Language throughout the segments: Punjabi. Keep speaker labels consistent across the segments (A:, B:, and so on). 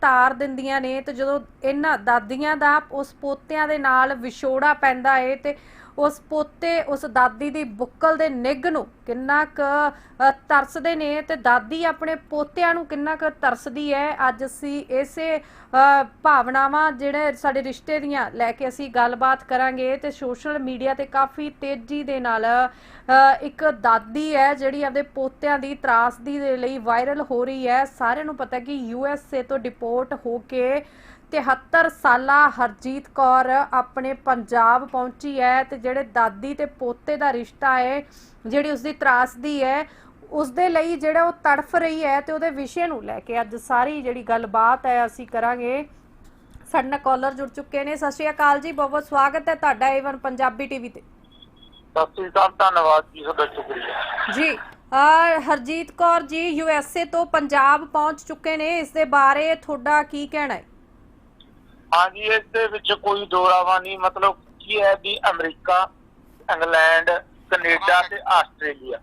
A: ਤਾਰ ਦਿੰਦੀਆਂ ਨੇ ਤੇ ਜਦੋਂ ਇਹਨਾਂ ਦਾਦੀਆਂ ਦਾ ਉਸ ਪੋਤਿਆਂ ਦੇ ਨਾਲ ਵਿਛੋੜਾ ਪੈਂਦਾ ਏ ਤੇ ਉਸ ਪੋਤੇ, ਉਸ ਦਾਦੀ ਦੀ ਬੁੱਕਲ ਦੇ ਨਿੱਘ ਨੂੰ ਕਿੰਨਾ ਕੁ ਤਰਸਦੇ ਨੇ ਤੇ ਦਾਦੀ ਆਪਣੇ ਪੋਤਿਆਂ ਨੂੰ ਕਿੰਨਾ ਕੁ ਤਰਸਦੀ ਹੈ। ਅੱਜ ਅਸੀਂ ਇਸੇ ਭਾਵਨਾਵਾਂ ਜਿਹੜੇ ਸਾਡੇ ਰਿਸ਼ਤੇ ਦੀਆਂ ਲੈ ਕੇ ਅਸੀਂ ਗੱਲਬਾਤ ਕਰਾਂਗੇ ਤੇ ਸੋਸ਼ਲ ਮੀਡੀਆ ਤੇ ਕਾਫੀ ਤੇਜ਼ੀ ਦੇ ਨਾਲ ਇੱਕ ਦਾਦੀ ਹੈ ਜਿਹੜੀ ਆਪਦੇ ਪੋਤਿਆਂ ਦੀ ਤਰਾਸਦੀ ਦੇ ਲਈ ਵਾਇਰਲ ਹੋ ਰਹੀ ਹੈ। ਸਾਰਿਆਂ ਨੂੰ ਪਤਾ ਕਿ ਯੂ ਐਸ ਏ ਤੋਂ ਡਿਪੋਰਟ ਹੋ ਕੇ 73 ਸਾਲਾ ਹਰਜੀਤ ਕੌਰ ਆਪਣੇ ਪੰਜਾਬ ਪਹੁੰਚੀ ਹੈ ਤੇ ਜਿਹੜੇ ਦਾਦੀ ਤੇ ਪੋਤੇ ਦਾ ਰਿਸ਼ਤਾ ਹੈ ਜਿਹੜੀ ਉਸਦੀ ਤਰਾਸਦੀ ਹੈ ਉਸ ਦੇ ਲਈ ਜਿਹੜਾ ਉਹ ਤੜਫ ਰਹੀ ਹੈ ਤੇ ਉਹਦੇ ਵਿਸ਼ੇ ਨੂੰ ਲੈ ਕੇ ਅੱਜ ਸਾਰੀ ਜਿਹੜੀ ਗੱਲਬਾਤ ਹੈ ਅਸੀਂ ਕਰਾਂਗੇ। ਸਾਡੇ ਨਾਲ ਕਾਲਰ ਜੁੜ ਚੁੱਕੇ ਨੇ। ਸਤਿ ਸ਼੍ਰੀ ਅਕਾਲ ਜੀ ਬਹੁਤ ਬਹੁਤ ਸਵਾਗਤ ਹੈ ਤੁਹਾਡਾ ਏਵਨ ਪੰਜਾਬੀ ਟੀਵੀ ਤੇ।
B: ਸਤਿ ਸ੍ਰੀ ਅਕਾਲ ਧੰਨਵਾਦ ਜੀ ਤੁਹਾਡਾ ਸ਼ੁਕਰੀਆ।
A: ਜੀ Harjeet Kaur ji U S A ਤੋਂ ਪੰਜਾਬ ਪਹੁੰਚ ਚੁੱਕੇ ਨੇ। ਇਸ ਦੇ ਬਾਰੇ ਤੁਹਾਡਾ ਕੀ ਕਹਿਣਾ ਹੈ?
B: ਹਾਂਜੀ ਇਸ ਦੇ ਵਿੱਚ ਕੋਈ ਦੋਰਾਵਾ ਨਹੀਂ। ਮਤਲਬ ਕੀ ਹੈ ਵੀ ਅਮਰੀਕਾ ਇੰਗਲੈਂਡ ਕੈਨੇਡਾ ਤੇ ਆਸਟ੍ਰੇਲੀਆ।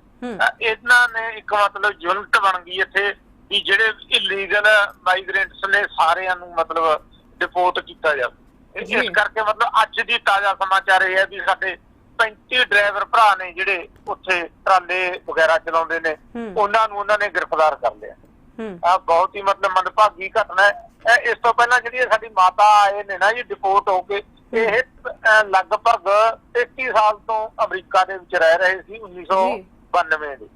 B: ਇਹਨਾਂ ਨੇ ਇੱਕ ਮਤਲਬ ਯੂਨਿਟ ਬਣ ਗਈ ਇੱਥੇ ਵੀ ਜਿਹੜੇ ਇਲੀਗਲ ਮਾਈਗ੍ਰੈਂਟਸ ਨੇ ਸਾਰਿਆਂ ਨੂੰ ਮਤਲਬ ਡਿਪੋਰਟ ਕੀਤਾ ਜਾਵੇ। ਇਸ-
A: ਜੀ।
B: ਇਸ ਕਰਕੇ ਮਤਲਬ ਅੱਜ ਦੀ ਤਾਜ਼ਾ ਸਮਾਚਾਰ ਇਹ ਹੈ ਵੀ ਸਾਡੇ 35 ਡਰਾਈਵਰ ਭਰਾ ਨੇ ਜਿਹੜੇ ਉੱਥੇ ਟਰਾਲੇ ਵਗੈਰਾ ਚਲਾਉਂਦੇ ਨੇ। ਉਹਨਾਂ ਨੂੰ ਉਹਨਾਂ ਨੇ ਗ੍ਰਿਫਤਾਰ ਕਰ ਲਿਆ। ਆ ਬਹੁਤ ਹੀ ਮਤਲਬ ਮੰਦਭਾਗੀ ਘਟਨਾ ਹੈ। ਇਸ ਤੋਂ ਪਹਿਲਾਂ ਜਿਹੜੀ ਸਾਡੀ ਮਾਤਾ ਆਏ ਨੇ ਨਾ ਜੀ ਡਿਪੋਰਟ ਹੋ ਕੇ ਇਹ ਲਗਭਗ 33 ਸਾਲ ਤੋਂ ਅਮਰੀਕਾ ਦੇ ਵਿੱਚ ਰਹਿ ਰਹੇ ਸੀ 1992 ਦੇ।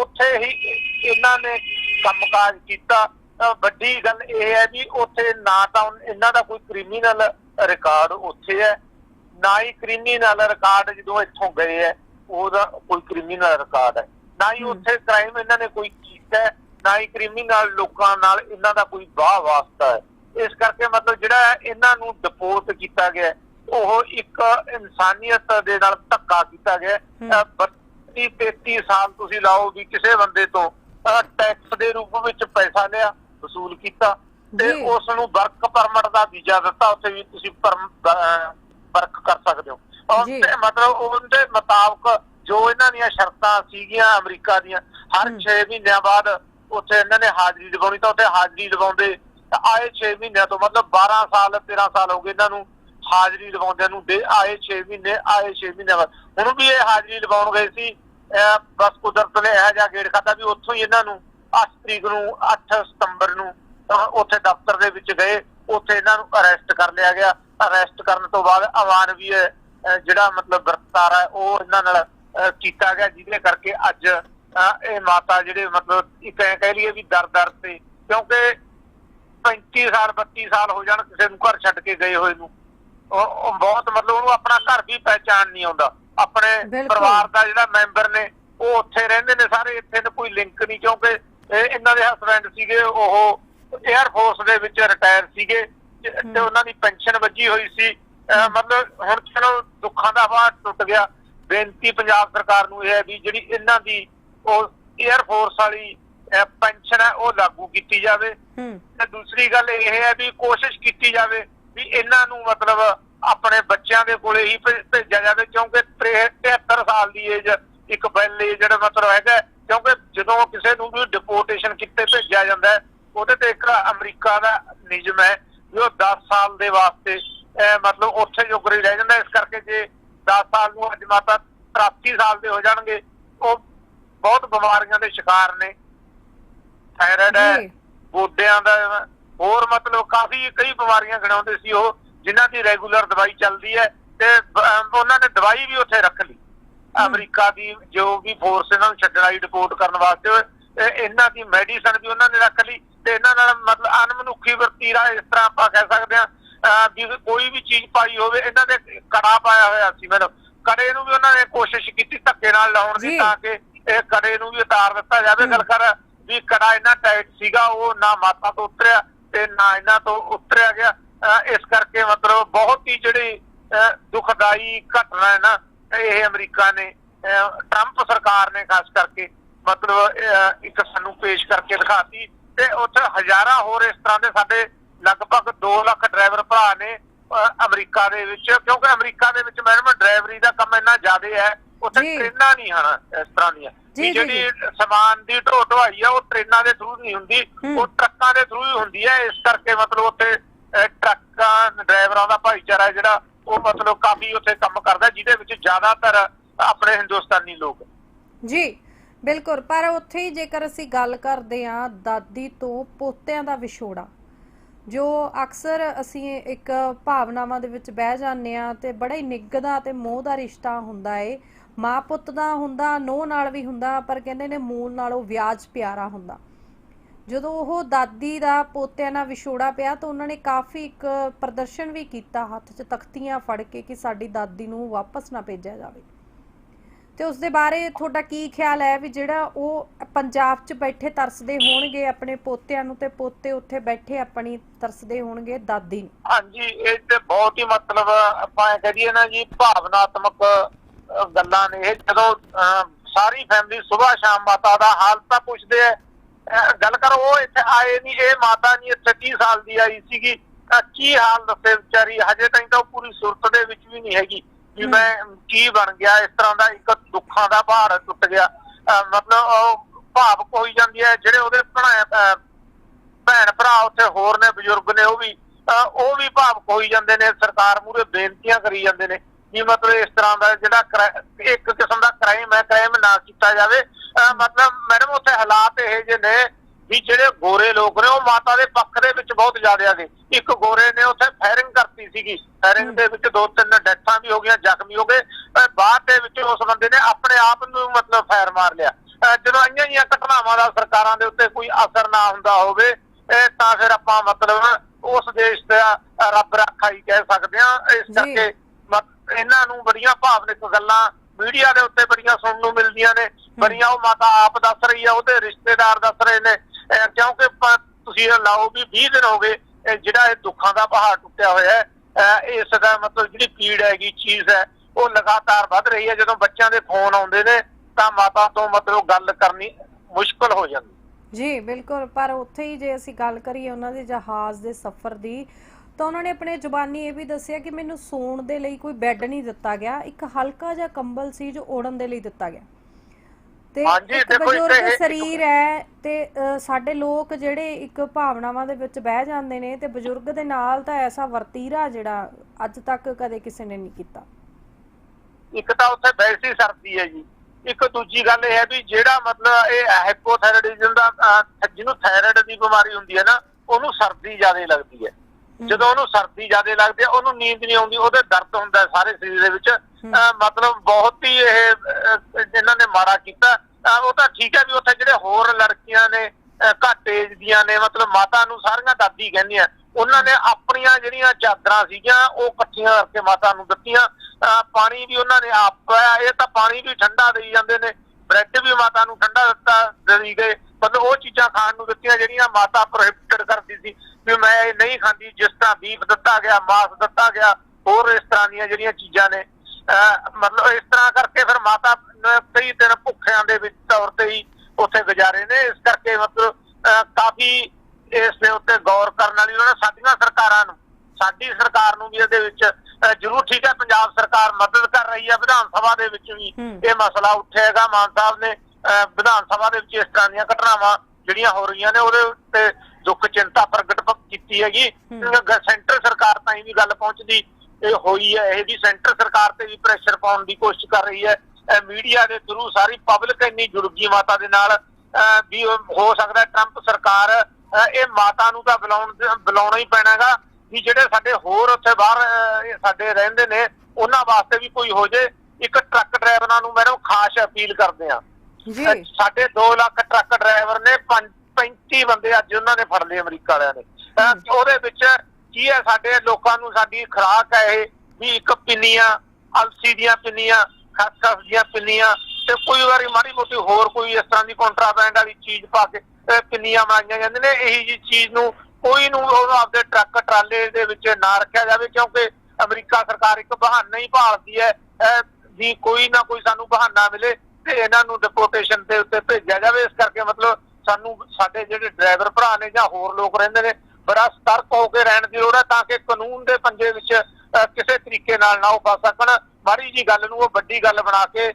B: ਉੱਥੇ ਹੀ ਇਹਨਾਂ ਨੇ ਕੰਮਕਾਜ ਕੀਤਾ। ਵੱਡੀ ਗੱਲ ਇਹ ਹੈ ਵੀ ਉੱਥੇ ਨਾ ਤਾਂ ਇਹਨਾਂ ਦਾ ਕੋਈ ਕ੍ਰਿਮੀਨਲ ਰਿਕਾਰਡ ਉੱਥੇ ਹੈ। ਨਾ ਹੀ ਕ੍ਰਿਮੀਨਲ ਰਿਕਾਰਡ ਜਦੋਂ ਇੱਥੋਂ ਗਏ ਹੈ ਉਹਦਾ ਕੋਈ ਕ੍ਰਿਮੀਨਲ ਰਿਕਾਰਡ ਹੈ। ਨਾ ਹੀ। ਉੱਥੇ ਕ੍ਰਾਈਮ ਇਹਨਾਂ ਨੇ ਕੋਈ ਕੀਤਾ ਨਾ ਹੀ ਕ੍ਰਿਮੀਨਲ ਲੋਕਾਂ ਨਾਲ ਇਹਨਾਂ ਦਾ ਕੋਈ ਵਾਹ ਵਾਸਤਾ ਹੈ ਇਸ ਕਰਕੇ ਮਤਲਬ ਜਿਹੜਾ ਇਹਨਾਂ ਨੂੰ ਡਿਪੋਰਟ ਕੀਤਾ ਗਿਆ ਉਹ ਇੱਕ ਇਨਸਾਨੀਅਤ ਦੇ ਨਾਲ ਧੱਕਾ ਕੀਤਾ ਗਿਆ
A: ਹੂੰ।
B: ਹੈ। ਅਹ 32 33 ਸਾਲ ਤੁਸੀਂ ਲਾਓ ਵੀ ਕਿਸੇ ਬੰਦੇ ਤੋਂ ਟੈਕਸ ਦੇ ਰੂਪ ਵਿੱਚ ਪੈਸਾ ਲਿਆ ਵਸੂਲ ਕੀਤਾ ਤੇ। ਉਸ ਨੂੰ ਵਰਕ ਪਰਮਿਟ ਦਾ ਵੀਜ਼ਾ ਦਿੱਤਾ ਉੱਥੇ ਵੀ ਤੁਸੀਂ ਵਰਕ ਕਰ ਸਕਦੇ ਹੋ। ਤੇ ਮਤਲਬ ਉਹਦੇ ਮੁਤਾਬਕ ਜੋ ਇਹਨਾਂ ਦੀਆਂ ਸ਼ਰਤਾਂ ਸੀਗੀਆਂ ਅਮਰੀਕਾ ਦੀਆਂ ਹਰ
A: ਹੂੰ।
B: 6 ਮਹੀਨਿਆਂ ਬਾਅਦ ਉੱਥੇ ਇਹਨਾਂ ਨੇ ਹਾਜ਼ਰੀ ਦਿਵਾਉਣੀ ਤਾਂ ਉੱਥੇ ਹਾਜ਼ਰੀ ਲਗਾਉਂਦੇ ਆਏ 6 ਮਹੀਨਿਆਂ ਤੋਂ ਮਤਲਬ 12 ਸਾਲ 13 ਸਾਲ ਹੋ ਗਏ ਇਹਨਾਂ ਨੂੰ ਹਾਜ਼ਰੀ ਦਿਵਾਉਂਦਿਆਂ ਨੂੰ ਆਏ 6 ਮਹੀਨੇ, ਆਏ 6 ਮਹੀਨਿਆਂ ਬਾਅਦ। ਹੁਣ ਵੀ ਇਹ ਹਾਜ਼ਰੀ ਦਿਵਾਉਣ ਗਏ ਸੀ ਬਸ ਕੁਦਰਤ ਨੇ ਇਹੋ ਜਿਹਾ ਗੇੜ ਖਾਦਾ ਵੀ ਉੱਥੋਂ ਹੀ ਇਹਨਾਂ ਨੂੰ 8 ਤਰੀਕ ਨੂੰ 8 ਸਤੰਬਰ ਨੂੰ ਉੱਥੇ ਦਫ਼ਤਰ ਦੇ ਵਿੱਚ ਗਏ, ਉੱਥੇ ਇਹਨਾਂ ਨੂੰ ਅਰੈਸਟ ਕਰ ਲਿਆ ਗਿਆ। ਅਰੈਸਟ ਕਰਨ ਤੋਂ ਬਾਅਦ ਆਵਾਨ ਵੀ ਜਿਹੜਾ ਮਤਲਬ ਗ੍ਰਿਫਤਾਰ ਹੈ ਉਹ ਇਹਨਾਂ ਨਾਲ ਕੀਤਾ ਗਿਆ, ਜਿਹਦੇ ਕਰਕੇ ਅੱਜ ਇਹ ਮਾਤਾ ਜਿਹੜੇ ਮਤਲਬ ਇੱਕ ਐਂ ਕਹਿ ਲਈਏ ਵੀ ਦਰ ਦਰ ਤੇ ਕਿਉਂਕਿ 35 ਸਾਲ 32 ਸਾਲ ਹੋ ਜਾਣ ਕਿਸੇ ਨੂੰ ਘਰ ਛੱਡ ਕੇ ਗਏ ਹੋਏ ਨੂੰ। ਉਹ ਬਹੁਤ ਮਤਲਬ ਉਹਨੂੰ ਆਪਣਾ ਘਰ ਵੀ ਪਹਿਚਾਣ ਨਹੀਂ ਆਉਂਦਾ। ਆਪਣੇ। ਪਰਿਵਾਰ ਦਾ ਜਿਹੜਾ ਮੈਂਬਰ ਨੇ ਉਹ ਉੱਥੇ ਰਹਿੰਦੇ ਨੇ ਸਾਰੇ ਇੱਥੇ ਨੇ ਕੋਈ ਲਿੰਕ ਨਹੀਂ ਕਿਉਂਕਿ ਇਹ ਇਹਨਾਂ ਦੇ ਹਸਬੰਡ ਸੀਗੇ ਉਹ 에ਅਰ ਫੋਰਸ ਦੇ ਵਿੱਚ ਰਿਟਾਇਰ ਸੀਗੇ ਤੇ ਉਹਨਾਂ ਦੀ ਪੈਨਸ਼ਨ ਵੱਜੀ ਹੋਈ ਸੀ। ਮਤਲਬ ਹੁਣ ਚਲੋ ਦੁੱਖਾਂ ਦਾ ਬਾਅਦ ਟੁੱਟ ਗਿਆ। ਬੇਨਤੀ ਪੰਜਾਬ ਸਰਕਾਰ ਨੂੰ ਇਹ ਹੈ ਵੀ ਜਿਹੜੀ ਇਹਨਾਂ ਦੀ ਉਹ 에ਅਰ ਫੋਰਸ ਵਾਲੀ ਪੈਨਸ਼ਨ ਹੈ ਉਹ ਲਾਗੂ ਕੀਤੀ ਜਾਵੇ ਤੇ ਦੂਸਰੀ ਗੱਲ ਇਹ ਹੈ ਵੀ ਕੋਸ਼ਿਸ਼ ਕੀਤੀ ਜਾਵੇ ਵੀ ਇਹਨਾਂ ਨੂੰ ਮਤਲਬ ਆਪਣੇ ਬੱਚਿਆਂ ਦੇ ਕੋਲੇ ਹੀ ਭੇਜਿਆ ਜਾਵੇ ਕਿਉਂਕਿ 73 ਸਾਲ ਦੀ ਏਜ ਇੱਕ ਬੈਲ ਏਜ ਜਿਹੜਾ ਮਤਲਬ ਹੈਗਾ ਕਿਉਂਕਿ ਜਦੋਂ ਕਿਸੇ ਨੂੰ ਵੀ ਡਿਪੋਰਟੇਸ਼ਨ ਕਿਤੇ ਭੇਜਿਆ ਜਾਂਦਾ ਉਹਦੇ ਤੇ ਇੱਕ ਅਮਰੀਕਾ ਦਾ ਨਿਯਮ ਹੈ ਵੀ ਉਹ 10 ਸਾਲ ਦੇ ਵਾਸਤੇ ਮਤਲਬ ਉੱਥੇ ਜੋਗਰੇ ਰਹਿ ਜਾਂਦਾ। ਇਸ ਕਰਕੇ ਜੇ 10 ਸਾਲ ਨੂੰ ਅੱਜ ਮਾਤਾ 83 ਸਾਲ ਦੇ ਹੋ ਜਾਣਗੇ ਉਹ ਬਹੁਤ ਬਿਮਾਰੀਆਂ ਦੇ ਸ਼ਿਕਾਰ ਨੇ ਥਾਇਰਾਇਡ ਹੈ। ਗੋਡਿਆਂ ਦਾ ਹੋਰ ਮਤਲਬ ਕਾਫੀ ਕਈ ਬਿਮਾਰੀਆਂ ਗਣਾਉਂਦੇ ਸੀ ਉਹ ਜਿਨ੍ਹਾਂ ਦੀ ਰੈਗੂਲਰ ਦਵਾਈ ਚੱਲਦੀ ਹੈ ਤੇ ਉਹਨਾਂ ਨੇ ਦਵਾਈ ਵੀ ਉੱਥੇ ਰੱਖ ਲਈ ਅਮਰੀਕਾ ਦੀ ਜੋ ਵੀ ਫੋਰਸ ਇਹਨਾਂ ਨੂੰ ਛੱਡਣ ਆਈ ਡਿਪੋਰਟ ਕਰਨ ਵਾਸਤੇ ਇਹ- ਇਹਨਾਂ ਦੀ ਮੈਡੀਸਨ ਵੀ ਉਹਨਾਂ ਨੇ ਰੱਖ ਲਈ ਤੇ ਇਹਨਾਂ ਨਾਲ ਮਤਲਬ ਅਨਮਨੁੱਖੀ ਵਰਤੀਰਾ ਇਸ ਤਰ੍ਹਾਂ ਆਪਾਂ ਕਹਿ ਸਕਦੇ ਹਾਂ ਵੀ ਕੋਈ ਵੀ ਚੀਜ਼ ਪਾਈ ਹੋਵੇ ਇਹਨਾਂ ਦੇ ਕੜਾ ਪਾਇਆ ਹੋਇਆ ਸੀ ਮੈਨੂੰ ਕੜੇ ਨੂੰ ਵੀ ਉਹਨਾਂ ਨੇ ਕੋਸ਼ਿਸ਼ ਕੀਤੀ ਧੱਕੇ ਨਾਲ ਲਾਉਣ। ਦੀ ਤਾਂ ਕਿ ਇਹ ਕੜੇ ਨੂੰ ਵੀ ਉਤਾਰ ਦਿੱਤਾ ਜਾਵੇ ਗੱਲ ਕਰ ਵੀ ਕੜਾ ਇੰਨਾ ਟਾਈਟ ਸੀਗਾ ਉਹ ਨਾ ਮਾਤਾ ਤੋਂ ਉਤਰਿਆ ਤੇ ਨਾ ਇਹਨਾਂ ਤੋਂ ਉਤਰਿਆ ਗਿਆ। ਇਸ ਕਰਕੇ ਮਤਲਬ ਬਹੁਤ ਹੀ ਜਿਹੜੀ ਦੁਖਦਾਈ ਘਟਨਾ ਹੈ ਨਾ ਇਹ ਅਮਰੀਕਾ ਨੇ ਟਰੰਪ ਸਰਕਾਰ ਨੇ ਖਾਸ ਕਰਕੇ ਮਤਲਬ ਇੱਕ ਸਾਨੂੰ ਪੇਸ਼ ਕਰਕੇ ਦਿਖਾਤੀ ਤੇ ਉੱਥੇ ਹਜ਼ਾਰਾਂ ਹੋਰ ਇਸ ਤਰ੍ਹਾਂ ਦੇ ਸਾਡੇ ਲਗਭਗ 2 ਲੱਖ ਡਰਾਈਵਰ ਭਰਾ ਨੇ ਅਮਰੀਕਾ ਦੇ ਵਿੱਚ ਕਿਉਂਕਿ ਅਮਰੀਕਾ ਦੇ ਵਿੱਚ ਮੈਡਮ ਡਰਾਈਵਰੀ ਦਾ ਕੰਮ ਇੰਨਾ ਜ਼ਿਆਦਾ ਹੈ ਉੱਥੇ
A: ਜੀ।
B: ਟ੍ਰੇਨਾਂ ਨਹੀਂ ਹਨ ਇਸ ਤਰ੍ਹਾਂ ਦੀਆਂ।
A: ਜੀ,
B: ਵੀ
A: ਜੀ,
B: ਜਿਹੜੀ ਸਮਾਨ ਦੀ ਢੋ ਢੁਆਈ ਆ ਉਹ ਟ੍ਰੇਨਾਂ ਦੇ ਥਰੂ ਨਹੀਂ ਹੁੰਦੀ।
A: ਹੂੰ।
B: ਉਹ ਟਰੱਕਾਂ ਦੇ ਥਰੂ ਹੀ ਹੁੰਦੀ ਹੈ ਇਸ ਕਰਕੇ ਮਤਲਬ ਉੱਥੇ ਅਹ, ਟਰੱਕਾਂ ਡਰਾਈਵਰਾਂ ਦਾ ਭਾਈਚਾਰਾ ਹੈ ਜਿਹੜਾ ਉਹ ਮਤਲਬ ਕਾਫੀ ਉੱਥੇ ਕੰਮ ਕਰਦਾ ਜਿਹਦੇ ਵਿੱਚ ਜ਼ਿਆਦਾਤਰ ਆਪਣੇ ਹਿੰਦੁਸਤਾਨੀ ਲੋਕ।
A: ਜੀ ਬਿਲਕੁਲ। ਪਰ ਉੱਥੇ ਹੀ ਜੇਕਰ ਅਸੀਂ ਗੱਲ ਕਰਦੇ ਹਾਂ ਦਾਦੀ ਤੋਂ ਪੋਤਿਆਂ ਦਾ ਵਿਛੋੜਾ ਜੋ ਅਕਸਰ ਅਸੀਂ ਇੱਕ ਭਾਵਨਾਵਾਂ ਦੇ ਵਿੱਚ ਬਹਿ ਜਾਂਦੇ ਆ ਤੇ ਬੜਾ ਹੀ ਨਿੱਘਦਾ ਤੇ ਮੋਹ ਦਾ ਰਿਸ਼ਤਾ ਹੁੰਦਾ ਏ। ਮਾਂ ਪੁੱਤ ਦਾ ਹੁੰਦਾ, ਨੋਹ ਨਾਲ ਵੀ ਹੁੰਦਾ, ਪਰ ਕਹਿੰਦੇ ਨੇ ਮੂਲ ਨਾਲੋਂ ਵਿਆਜ ਪਿਆਰਾ ਹੁੰਦਾ। ਜਦੋਂ ਉਹ ਦਾਦੀ ਦਾ ਪੋਤਿਆਂ ਨਾਲ ਵਿਛੋੜਾ ਪਿਆ ਤਾਂ ਉਹਨਾਂ ਨੇ ਕਾਫੀ ਇੱਕ ਪ੍ਰਦਰਸ਼ਨ ਵੀ ਕੀਤਾ, ਹੱਥ 'ਚ ਤਖਤੀਆਂ ਫੜ ਕੇ ਕਿ ਸਾਡੀ ਦਾਦੀ ਨੂੰ ਵਾਪਸ ਨਾ ਭੇਜਿਆ ਜਾਵੇ। ਤੇ ਉਸ ਦੇ ਬਾਰੇ ਤੁਹਾਡਾ ਕੀ ਖਿਆਲ ਹੈ ਵੀ ਜਿਹੜਾ ਉਹ ਪੰਜਾਬ 'ਚ ਬੈਠੇ ਤਰਸਦੇ ਹੋਣਗੇ, ਆਪਣੇ ਪੋਤਿਆਂ ਨੂੰ ਤੇ ਪੋਤੇ ਉੱਥੇ ਬੈਠੇ ਆਪਣੀ ਤਰਸਦੇ ਹੋਣਗੇ ਦਾਦੀ ਨੂੰ?
B: ਹਾਂਜੀ, ਇਹ ਤੇ ਬਹੁਤ ਹੀ ਮਤਲਬ ਆਪਾਂ ਕਹੀਏ ਨਾ ਜੀ ਭਾਵਨਾਤਮਕ ਗੱਲਾਂ ਨੇ। ਇਹ ਜਦੋਂ ਸਾਰੀ ਫੈਮਿਲੀ ਸਵੇਰ ਸ਼ਾਮ ਮਾਤਾ ਦਾ ਹਾਲ ਤਾਂ ਪੁੱਛਦੇ ਆ। ਗੱਲ ਕਰ, ਉਹ ਇੱਥੇ ਆਏ ਨਹੀਂ ਇਹ ਮਾਤਾ ਨਹੀਂ ਇੱਥੇ 30 ਸਾਲ ਦੀ ਆਈ ਸੀਗੀ। ਕੀ ਹਾਲ ਦੱਸੇ ਵਿਚਾਰੀ? ਹਜੇ ਤਾਈਂ ਤਾਂ ਉਹ ਪੂਰੀ ਸੁਰਤ ਦੇ ਵਿੱਚ ਵੀ ਨਹੀਂ ਹੈਗੀ। ਵੀ ਮੈਂ ਕੀ ਬਣ ਗਿਆ, ਇਸ ਤਰ੍ਹਾਂ ਦਾ ਇੱਕ ਦੁੱਖਾਂ ਦਾ ਭਾਰ ਟੁੱਟ ਗਿਆ। ਮਤਲਬ ਉਹ ਭਾਵਕ ਹੋਈ ਜਾਂਦੀ ਹੈ, ਜਿਹੜੇ ਉਹਦੇ ਭਣਾ ਭੈਣ ਭਰਾ ਉੱਥੇ ਹੋਰ ਨੇ, ਬਜ਼ੁਰਗ ਨੇ ਉਹ ਵੀ, ਅਹ ਉਹ ਵੀ ਭਾਵਕ ਹੋਈ ਜਾਂਦੇ ਨੇ, ਸਰਕਾਰ ਮੂਰੇ ਬੇਨਤੀਆਂ ਕਰੀ ਜਾਂਦੇ ਨੇ ਕਿ ਮਤਲਬ ਇਸ ਤਰ੍ਹਾਂ ਦਾ ਜਿਹੜਾ ਕਰਾ- ਇੱਕ ਕਿਸਮ ਦਾ ਕ੍ਰਾਈਮ ਹੈ ਕ੍ਰਾਈਮ ਨਾ ਕੀਤਾ ਜਾਵੇ। ਮਤਲਬ ਮੈਡਮ, ਉੱਥੇ ਹਾਲਾਤ ਇਹ ਜਿਹੇ ਨੇ ਵੀ ਜਿਹੜੇ ਗੋਰੇ ਲੋਕ ਨੇ ਉਹ ਮਾਤਾ ਦੇ ਪੱਖ ਦੇ ਵਿੱਚ ਬਹੁਤ ਜ਼ਿਆਦਾ ਆ ਗਏ। ਇੱਕ ਗੋਰੇ ਨੇ ਉੱਥੇ ਫਾਇਰਿੰਗ ਕਰਤੀ ਸੀਗੀ। ਫਾਇਰਿੰਗ ਦੇ ਵਿੱਚ ਦੋ ਤਿੰਨ ਡੈਥਾਂ ਵੀ ਹੋ ਗਈਆਂ ਜ਼ਖਮੀ ਹੋ ਗਏ। ਬਾਅਦ ਦੇ ਵਿੱਚ ਉਸ ਬੰਦੇ ਨੇ ਆਪਣੇ ਆਪ ਨੂੰ ਮਤਲਬ ਫਾਇਰ ਮਾਰ ਲਿਆ। ਜਦੋਂ ਆਈਆਂ ਜੀਆਂ ਘਟਨਾਵਾਂ ਦਾ ਸਰਕਾਰਾਂ ਦੇ ਉੱਤੇ ਕੋਈ ਅਸਰ ਨਾ ਹੁੰਦਾ ਹੋਵੇ ਇਹ ਤਾਂ ਫਿਰ ਆਪਾਂ ਮਤਲਬ ਉਸ ਦੇਸ਼ ਦਾ ਰੱਬ ਰਾਖਾ ਹੀ ਕਹਿ ਸਕਦੇ ਹਾਂ। ਇਸ। ਕਰਕੇ ਮਤ- ਇਹਨਾਂ ਨੂੰ ਬੜੀਆਂ ਭਾਵਨਿਕ ਗੱਲਾਂ ਮੀਡੀਆ ਦੇ ਉੱਤੇ ਬੜੀਆਂ ਸੁਣਨ ਨੂੰ ਮਿਲਦੀਆਂ ਨੇ। ਬੜੀਆਂ ਉਹ ਮਾਤਾ ਆਪ ਦੱਸ ਰਹੀ ਹੈ ਉਹਦੇ ਰਿਸ਼ਤੇਦਾਰ ਦੱਸ ਰਹੇ ਨੇ। ਕਿਉਂਕਿ ਤੁਸੀਂ ਲਾਓ ਵੀ 20 ਦਿਨ ਹੋ ਗਏ ਜਿਹੜਾ ਇਹ ਦੁੱਖਾਂ ਦਾ ਪਹਾੜ ਟੁੱਟਿਆ ਹੋਇਆ ਹੈ ਇਸ ਦਾ ਮਤਲਬ ਜਿਹੜੀ ਪੀੜ ਹੈਗੀ, ਚੀਜ਼ ਹੈ, ਉਹ ਲਗਾਤਾਰ ਵੱਧ ਰਹੀ ਹੈ। ਜਦੋਂ ਬੱਚਿਆਂ ਦੇ ਫੋਨ ਆਉਂਦੇ ਨੇ, ਤਾਂ ਮਾਤਾ ਤੋਂ ਮਤਲਬ ਗੱਲ ਕਰਨੀ ਮੁਸ਼ਕਲ ਹੋ ਜਾਂਦੀ।
A: ਜੀ, ਬਿਲਕੁਲ। ਪਰ ਉੱਥੇ ਹੀ ਜੇ ਅਸੀਂ ਗੱਲ ਕਰੀਏ ਉਹਨਾਂ ਦੇ ਜਹਾਜ਼ ਦੇ ਸਫ਼ਰ ਦੀ, ਤਾਂ ਉਹਨਾਂ ਨੇ ਆਪਣੇ ਜ਼ੁਬਾਨੀ ਇਹ ਵੀ ਦੱਸਿਆ ਕਿ ਮੈਨੂੰ ਸੌਣ ਦੇ ਲਈ ਕੋਈ ਬੈੱਡ ਨਹੀਂ ਦਿੱਤਾ ਗਿਆ। ਇੱਕ ਹਲਕਾ ਜਿਹਾ ਕੰਬਲ ਸੀ ਜੋ ਓੜਨ ਦੇ ਲਈ ਦਿੱਤਾ ਗਿਆ। ਤੇ
B: ਹਾਂਜੀ,
A: ਇੱਕ ਬਜ਼ੁਰਗ
B: ਇਹ-
A: ਸਰੀਰ ਹੈ ਤੇ ਸਾਡੇ ਲੋਕ ਜਿਹੜੇ ਇੱਕ ਭਾਵਨਾਵਾਂ ਦੇ ਵਿੱਚ ਬਹਿ ਜਾਂਦੇ ਨੇ ਤੇ ਬਜ਼ੁਰਗ ਦੇ ਨਾਲ ਤਾਂ ਐਸਾ ਵਰਤੀਰਾ ਜਿਹੜਾ ਅੱਜ ਤੱਕ ਕਦੇ ਕਿਸੇ ਨੇ ਨਹੀਂ ਕੀਤਾ।
B: ਇੱਕ ਤਾਂ ਉੱਥੇ ਹੀ ਸਰਦੀ ਹੈ ਜੀ। ਇੱਕ ਦੂਜੀ ਗੱਲ ਇਹ ਹੈ ਵੀ ਜਿਹੜਾ ਮਤਲਬ ਇਹ ਹਾਈਪੋਥਾਇਰੋਇਡਿਜ਼ਮ ਦਾ ਜਿਹਨੂੰ ਥਾਇਰਾਇਡ ਦੀ ਬਿਮਾਰੀ ਹੁੰਦੀ ਹੈ ਨਾ ਉਹਨੂੰ ਸਰਦੀ ਜ਼ਿਆਦਾ ਲੱਗਦੀ ਹੈ। ਜਦੋਂ ਉਹਨੂੰ ਸਰਦੀ ਜ਼ਿਆਦਾ ਲੱਗਦੀ ਹੈ ਉਹਨੂੰ ਨੀਂਦ ਨਹੀਂ ਆਉਂਦੀ ਉਹਦੇ ਦਰਦ ਹੁੰਦਾ ਸਾਰੇ ਸਰੀਰ ਦੇ ਵਿੱਚ। ਮਤਲਬ ਬਹੁਤ ਹੀ ਇਹ ਇਹਨਾਂ ਨੇ ਮਾੜਾ ਕੀਤਾ। ਉਹ ਤਾਂ ਠੀਕ ਹੈ ਵੀ ਉੱਥੇ ਜਿਹੜੇ ਹੋਰ ਲੜਕੀਆਂ ਨੇ ਘੱਟ ਏਜ ਦੀਆਂ ਨੇ ਮਤਲਬ ਮਾਤਾ ਨੂੰ ਸਾਰੀਆਂ ਦਾਦੀ ਕਹਿੰਦੀਆਂ। ਉਹਨਾਂ ਨੇ ਆਪਣੀਆਂ ਜਿਹੜੀਆਂ ਚਾਦਰਾਂ ਸੀਗੀਆਂ ਉਹ ਇਕੱਠੀਆਂ ਕਰਕੇ ਮਾਤਾ ਨੂੰ ਦਿੱਤੀਆਂ। ਪਾਣੀ ਵੀ ਉਹਨਾਂ ਨੇ ਆਪ ਪਾਇਆ ਇਹ ਤਾਂ ਪਾਣੀ ਵੀ ਠੰਡਾ ਦੇਈ ਜਾਂਦੇ ਨੇ। ਬ੍ਰੈਡ ਵੀ ਮਾਤਾ ਨੂੰ ਠੰਡਾ ਦਿੱਤਾ ਦੇਈ ਗਏ। ਮਤਲਬ ਉਹ ਚੀਜ਼ਾਂ ਖਾਣ ਨੂੰ ਦਿੱਤੀਆਂ ਜਿਹੜੀਆਂ ਮਾਤਾ ਪ੍ਰੋਹਿਬਿਟ ਕਰਦੀ ਸੀ। ਵੀ ਮੈਂ ਇਹ ਨਹੀਂ ਖਾਂਦੀ ਜਿਸ ਤਰ੍ਹਾਂ ਬੀਫ ਦਿੱਤਾ ਗਿਆ ਮਾਸ ਦਿੱਤਾ ਗਿਆ ਹੋਰ ਇਸ ਤਰ੍ਹਾਂ ਦੀਆਂ ਜਿਹੜੀਆਂ ਚੀਜ਼ਾਂ ਨੇ ਮਤਲਬ ਇਸ ਤਰ੍ਹਾਂ ਕਰਕੇ ਫਿਰ ਮਾਤਾ ਕਈ ਦਿਨ ਭੁੱਖਿਆਂ ਦੇ ਵਿੱਚ ਤੌਰ ਤੇ ਹੀ ਉੱਥੇ ਗੁਜ਼ਾਰੇ ਨੇ ਇਸ ਕਰਕੇ ਮਤਲਬ ਕਾਫੀ ਇਸ ਦੇ ਉੱਤੇ ਗੌਰ ਕਰਨ ਵਾਲੀ ਉਹਨਾਂ ਸਾਡੀਆਂ ਸਰਕਾਰਾਂ ਨੂੰ ਸਾਡੀ ਸਰਕਾਰ ਨੂੰ ਵੀ ਇਹਦੇ ਵਿੱਚ ਜ਼ਰੂਰ ਠੀਕ ਹੈ ਪੰਜਾਬ ਸਰਕਾਰ ਮਦਦ ਕਰ ਰਹੀ ਹੈ ਵਿਧਾਨ ਸਭਾ ਦੇ ਵਿੱਚ ਵੀ। ਇਹ ਮਸਲਾ ਉੱਠੇਗਾ ਮਾਨ ਸਾਹਿਬ ਨੇ ਵਿਧਾਨ ਸਭਾ ਦੇ ਵਿੱਚ ਇਸ ਤਰ੍ਹਾਂ ਦੀਆਂ ਘਟਨਾਵਾਂ ਜਿਹੜੀਆਂ ਹੋ ਰਹੀਆਂ ਨੇ ਉਹਦੇ ਉੱਤੇ ਦੁੱਖ ਚਿੰਤਾ ਪ੍ਰਗਟ ਕੀਤੀ ਹੈਗੀ। ਸੈਂਟਰ ਸਰਕਾਰ ਤਾਈਂ ਵੀ ਗੱਲ ਪਹੁੰਚਦੀ ਇਹ ਹੋਈ ਹੈ ਇਹ ਵੀ ਸੈਂਟਰ ਸਰਕਾਰ ਤੇ ਵੀ ਪ੍ਰੈਸ਼ਰ ਪਾਉਣ ਦੀ ਕੋਸ਼ਿਸ਼ ਕਰ ਰਹੀ ਹੈ। ਮੀਡੀਆ ਦੇ ਥਰੂ ਸਾਰੀ ਪਬਲਿਕ ਇੰਨੀ ਜੁੜ ਗਈ ਮਾਤਾ ਦੇ ਨਾਲ ਵੀ ਹੋ ਸਕਦਾ ਟਰੰਪ ਸਰਕਾਰ ਇਹ ਮਾਤਾ ਨੂੰ ਤਾਂ ਬੁਲਾਉਣ ਬੁਲਾਉਣਾ ਹੀ ਪੈਣਾਗਾ ਵੀ ਜਿਹੜੇ ਸਾਡੇ ਹੋਰ ਉੱਥੇ ਬਾਹਰ ਇਹ ਸਾਡੇ ਰਹਿੰਦੇ ਨੇ ਉਹਨਾਂ ਵਾਸਤੇ ਵੀ ਕੋਈ ਹੋ ਜੇ। ਇੱਕ ਟਰੱਕ ਡਰਾਈਵਰਾਂ ਨੂੰ ਮੈਡਮ ਖਾਸ ਅਪੀਲ ਕਰਦੇ ਆ
A: ਜੀ।
B: ਸਾਡੇ 2 ਲੱਖ ਟਰੱਕ ਡਰਾਈਵਰ ਨੇ ਪੰਜ- 35 ਬੰਦੇ ਅੱਜ ਉਹਨਾਂ ਨੇ ਫੜ ਲਏ ਅਮਰੀਕਾ ਵਾਲਿਆਂ ਨੇ। ਉਹਦੇ ਵਿੱਚ ਕੀ ਹੈ ਸਾਡੇ ਲੋਕਾਂ ਨੂੰ ਸਾਡੀ ਖੁਰਾਕ ਹੈ ਇਹ ਵੀ ਇੱਕ ਪਿੰਨੀਆਂ ਅਲਸੀ ਦੀਆਂ ਪਿੰਨੀਆਂ ਖਸਖਸ ਦੀਆਂ ਪਿੰਨੀਆਂ ਤੇ ਕੋਈ ਵਾਰੀ ਮਾੜੀ ਮੋਟੀ ਹੋਰ ਕੋਈ ਇਸ ਤਰ੍ਹਾਂ ਦੀ ਕੰਟਰਾਬੈਂਡ ਵਾਲੀ ਚੀਜ਼ ਪਾ ਕੇ ਪਿੰਨੀਆਂ ਬਣਾਈਆਂ ਜਾਂਦੀਆਂ ਨੇ। ਇਹੀ ਜੀ ਚੀਜ਼ ਨੂੰ ਕੋਈ ਨੂੰ ਉਹ ਆਪਦੇ ਟਰੱਕ ਟਰਾਲੇ ਦੇ ਵਿੱਚ ਨਾ ਰੱਖਿਆ ਜਾਵੇ ਕਿਉਂਕਿ ਅਮਰੀਕਾ ਸਰਕਾਰ ਇੱਕ ਬਹਾਨਾ ਹੀ ਭਾਲਦੀ ਹੈ ਵੀ ਕੋਈ ਨਾ ਕੋਈ ਸਾਨੂੰ ਬਹਾਨਾ ਮਿਲੇ ਤੇ ਇਹਨਾਂ ਨੂੰ ਡਿਪੋਰਟੇਸ਼ਨ ਦੇ ਉੱਤੇ ਭੇਜਿਆ ਜਾਵੇ। ਇਸ ਕਰਕੇ ਮਤਲਬ ਸਾਨੂੰ ਸਾਡੇ ਜਿਹੜੇ ਡਰਾਈਵਰ ਭਰਾ ਨੇ ਜਾਂ ਹੋਰ ਲੋਕ ਰਹਿੰਦੇ ਨੇ, ਬੜਾ ਸਤਰਕ ਹੋ ਕੇ ਰਹਿਣ ਦੀ ਲੋੜ ਹੈ ਤਾਂ ਕਿ ਕਾਨੂੰਨ ਦੇ ਪੰਜੇ ਵਿੱਚ ਕਿਸੇ ਤਰੀਕੇ ਨਾਲ ਨਾ ਉਹ ਫਸ ਸਕਣ। ਮਾੜੀ ਜੀ ਗੱਲ ਨੂੰ ਉਹ ਵੱਡੀ ਗੱਲ ਬਣਾ ਕੇ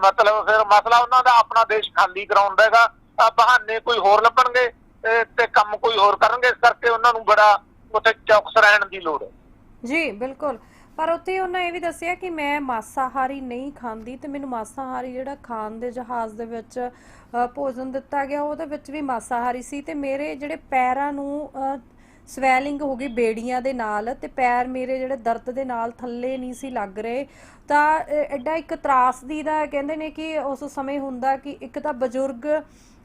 B: ਮਤਲਬ ਫਿਰ ਮਸਲਾ ਉਹਨਾਂ ਦਾ ਆਪਣਾ ਦੇਸ਼ ਖਾਲੀ ਕਰਾਉਣ ਦਾ ਹੈਗਾ। ਬਹਾਨੇ ਕੋਈ ਹੋਰ ਲੱਭਣਗੇ ਤੇ ਕੰਮ ਕੋਈ ਹੋਰ ਕਰਨਗੇ, ਇਸ ਕਰਕੇ ਉਹਨਾਂ ਨੂੰ ਬੜਾ ਉੱਥੇ ਚੌਕਸ ਰਹਿਣ ਦੀ ਲੋੜ ਹੈ।
A: ਜੀ, ਬਿਲਕੁਲ। ਪਰ ਉੱਥੇ ਉਹਨਾਂ ਇਹ ਵੀ ਦੱਸਿਆ ਕਿ ਮੈਂ ਮਾਸਾਹਾਰੀ ਨਹੀਂ ਖਾਂਦੀ ਤੇ ਮੈਨੂੰ ਮਾਸਾਹਾਰੀ ਜਿਹੜਾ ਖਾਣ ਦੇ ਜਹਾਜ਼ ਦੇ ਵਿੱਚ ਭੋਜਨ ਦਿੱਤਾ ਗਿਆ, ਉਹਦੇ ਵਿੱਚ ਵੀ ਮਾਸਾਹਾਰੀ ਸੀ ਤੇ ਮੇਰੇ ਜਿਹੜੇ ਪੈਰਾਂ ਨੂੰ ਸਵੈਲਿੰਗ ਹੋ ਗਈ ਬੇੜੀਆਂ ਦੇ ਨਾਲ ਤੇ ਪੈਰ ਮੇਰੇ ਜਿਹੜੇ ਦਰਦ ਦੇ ਨਾਲ ਥੱਲੇ ਨਹੀਂ ਸੀ ਲੱਗ ਰਹੇ। ਤਾਂ ਐਡਾ ਇੱਕ ਤਰਾਸਦੀ ਦਾ ਕਹਿੰਦੇ ਨੇ ਕਿ ਉਸ ਸਮੇਂ ਹੁੰਦਾ ਕਿ ਇੱਕ ਤਾਂ ਬਜ਼ੁਰਗ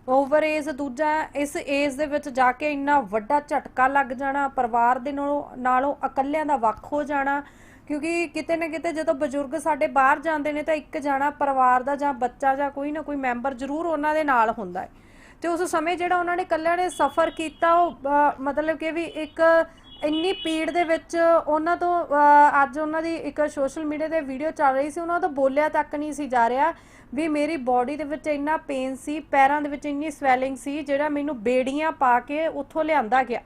A: ਓਵਰ ਏਜ ਦੂਜਾ ਇਸ ਏਜ ਦੇ ਵਿੱਚ ਜਾ ਕੇ ਇੰਨਾ ਵੱਡਾ ਝਟਕਾ ਲੱਗ ਜਾਣਾ, ਪਰਿਵਾਰ ਦੇ ਨਾਲੋਂ ਨਾਲੋਂ ਇਕੱਲਿਆਂ ਦਾ ਵੱਖ ਹੋ ਜਾਣਾ। ਕਿਉਂਕਿ ਕਿਤੇ ਨਾ ਕਿਤੇ ਜਦੋਂ ਬਜ਼ੁਰਗ ਸਾਡੇ ਬਾਹਰ ਜਾਂਦੇ ਨੇ ਤਾਂ ਇੱਕ ਜਾਣਾ ਪਰਿਵਾਰ ਦਾ ਜਾਂ ਬੱਚਾ ਜਾਂ ਕੋਈ ਨਾ ਕੋਈ ਮੈਂਬਰ ਜ਼ਰੂਰ ਉਹਨਾਂ ਦੇ ਨਾਲ ਹੁੰਦਾ ਹੈ। ਤੇ ਉਸ ਸਮੇਂ ਜਿਹੜਾ ਉਹਨਾਂ ਨੇ ਇਕੱਲਿਆਂ ਨੇ ਸਫ਼ਰ ਕੀਤਾ, ਉਹ ਮਤਲਬ ਕਿ ਵੀ ਇੱਕ ਇੰਨੀ ਪੀੜ ਦੇ ਵਿੱਚ ਉਹਨਾਂ ਤੋਂ ਅੱਜ ਉਹਨਾਂ ਦੀ ਇੱਕ ਸੋਸ਼ਲ ਮੀਡੀਆ ਤੇ ਵੀਡੀਓ ਚੱਲ ਰਹੀ ਸੀ, ਉਹਨਾਂ ਤੋਂ ਬੋਲਿਆ ਤੱਕ ਨਹੀਂ ਸੀ ਜਾ ਰਿਹਾ ਵੀ ਮੇਰੀ ਬਾਡੀ ਦੇ ਵਿੱਚ ਇੰਨਾ ਪੇਨ ਸੀ, ਪੈਰਾਂ ਦੇ ਵਿੱਚ ਇੰਨੀ ਸਵੈਲਿੰਗ ਸੀ, ਜਿਹੜਾ ਮੈਨੂੰ ਬੇੜੀਆਂ ਪਾ ਕੇ ਉੱਥੋਂ ਲਿਆਂਦਾ ਗਿਆ।